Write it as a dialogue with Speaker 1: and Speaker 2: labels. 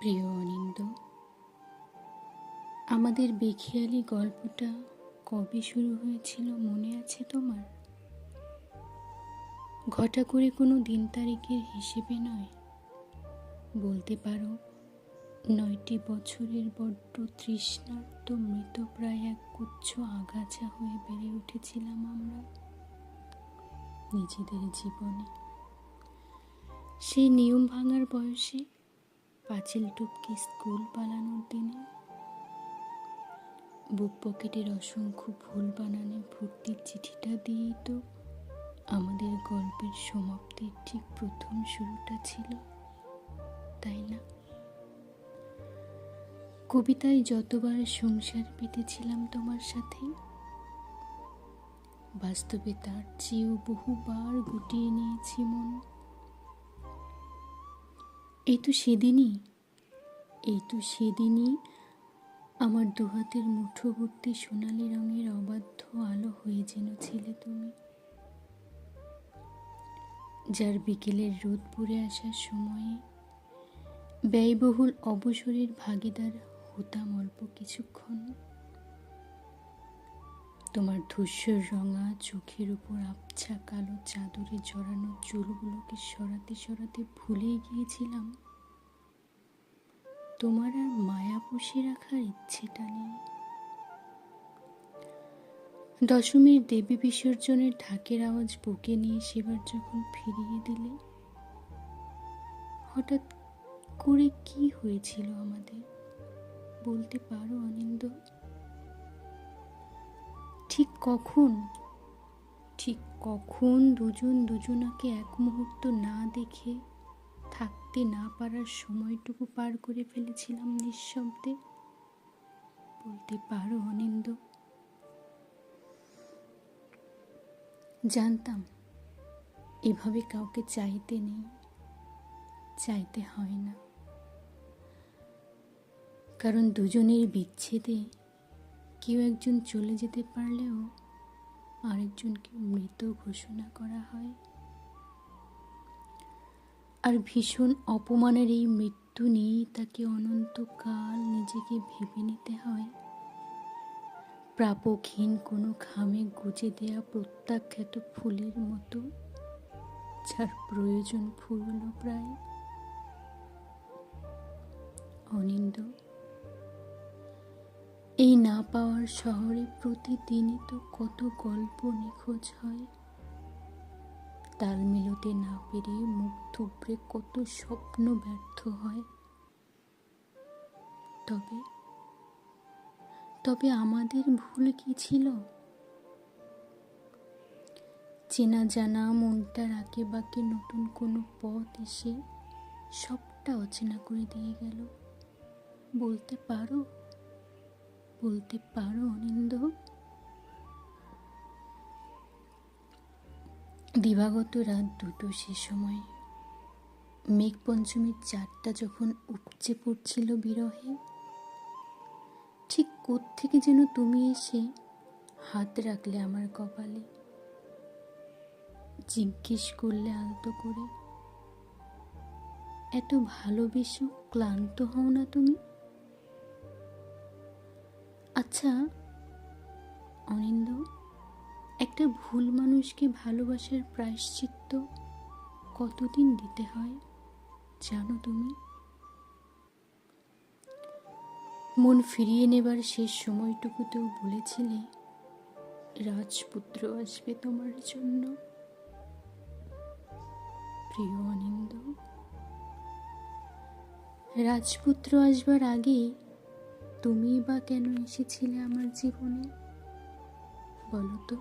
Speaker 1: প্রিয় অনিন্দ, আমাদের বেখিয়ালি গল্পটা কবে শুরু হয়েছিল মনে আছে তোমার? ঘটা করে কোনো দিন তারিখের হিসেবে নয়। বলতে পারো, নয়টি বছরের বড্ড তৃষ্ণার্ত মৃতপ্রায় এক গুচ্ছ আগাছা হয়ে বেড়ে উঠেছিলাম আমরা নিজেদের জীবনে। সেই নিয়ম ভাঙার বয়সে পাঁচিল টুপকে স্কুল পালানোর দিনে, বুক পকেটের অসংখ্য ভুল বানানে ভর্তির চিঠিটা দিয়েই তো আমাদের গল্পের সমাপ্তির ঠিক প্রথম শুরুটা ছিল, তাই না? কবিতায় যতবার সংসার পেতেছিলাম তোমার সাথে, বাস্তবে তার চেয়েও বহুবার গুটিয়ে নিয়েছি মন। এই তো সেদিনই, এই তো সেদিনই আমার দুহাতের মুঠো ভর্তি সোনালি রঙের অবাধ্য আলো হয়ে যেন ছিলে তুমি। যার বিকেলের রোদ পড়ে আসার সময়ে ব্যয়বহুল অবসরের ভাগিদার হতাম অল্প কিছুক্ষণ। তোমার ধূসর রঙা চোখের উপর আবছা কালো চাদরে জড়ানো চুলগুলোকে সরাতে সরাতে ভুলে গিয়েছিলাম। তোমার আর মায়া পুষে রাখার ইচ্ছেটা নেই। দশমীর দেবী বিসর্জনের ঢাকের আওয়াজ বুকে নিয়ে সেবার যখন ফিরিয়ে দিলে, হঠাৎ করে কি হয়েছিল আমাদের বলতে পারো অনিন্দ? ঠিক কখন ঠিক কখন দুজন দুজনাকে এক মুহূর্ত না দেখে থাকতে না পারার সময়টুকু পার করে ফেলেছিলাম নিঃশব্দে। বলতে পারো অনিন্দ। জানতাম, এভাবে কাউকে চাইতে নেই, চাইতে হয় না। কারণ দুজনের বিচ্ছেদে কেউ একজন চলে যেতে পারলেও আরেকজনকে মৃত ঘোষণা করা হয়। আর ভীষণ অপমানের এই মৃত্যু নিয়ে তাকে অনন্তকাল নিজেকে ভেবে নিতে হয়। প্রাপকহীন কোনো খামে গুজে দেয়া প্রত্যাখ্যাত ফুলের মতো, যার প্রয়োজন ফুরল প্রায়। অনিন্দ, এই না পাওয়ার শহরে প্রতিদিনই তো কত গল্প নিখোঁজ হয়। তাল মিলতে না পেরে মুখ থুবড়ে কত স্বপ্ন ব্যর্থ হয়। তবে তবে আমাদের ভুল কি ছিল? চেনা জানা মনটার আঁকে বাঁকে নতুন কোনো পথ এসে সবটা অচেনা করে দিয়ে গেল। বলতে পারো বলতে পারো অনিন্দ। দিবাগত রাত দুটো সে সময় মেঘ পঞ্চমীর চারটা যখন উপচে পড়ছিল বিরহে, ঠিক থেকে যেন তুমি এসে হাত রাখলে আমার কপালে? জিজ্ঞেস করলে আলতো করে, এত ভালোবেসেও ক্লান্ত হও না তুমি? আচ্ছা অনিন্দ একটা ভুল মানুষকে ভালোবাসার প্রায়শ্চিত্ত কতদিন দিতে হয়, জানো তুমি? মন ফিরিয়ে নেবার শেষ সময়টুকুতেও বলেছিলে, রাজপুত্র আসবে তোমার জন্য। প্রিয় অনিন্দ, রাজপুত্র আসবার আগে তুমি বা কেন এসেছিলে আমার জীবনে, বলো তো?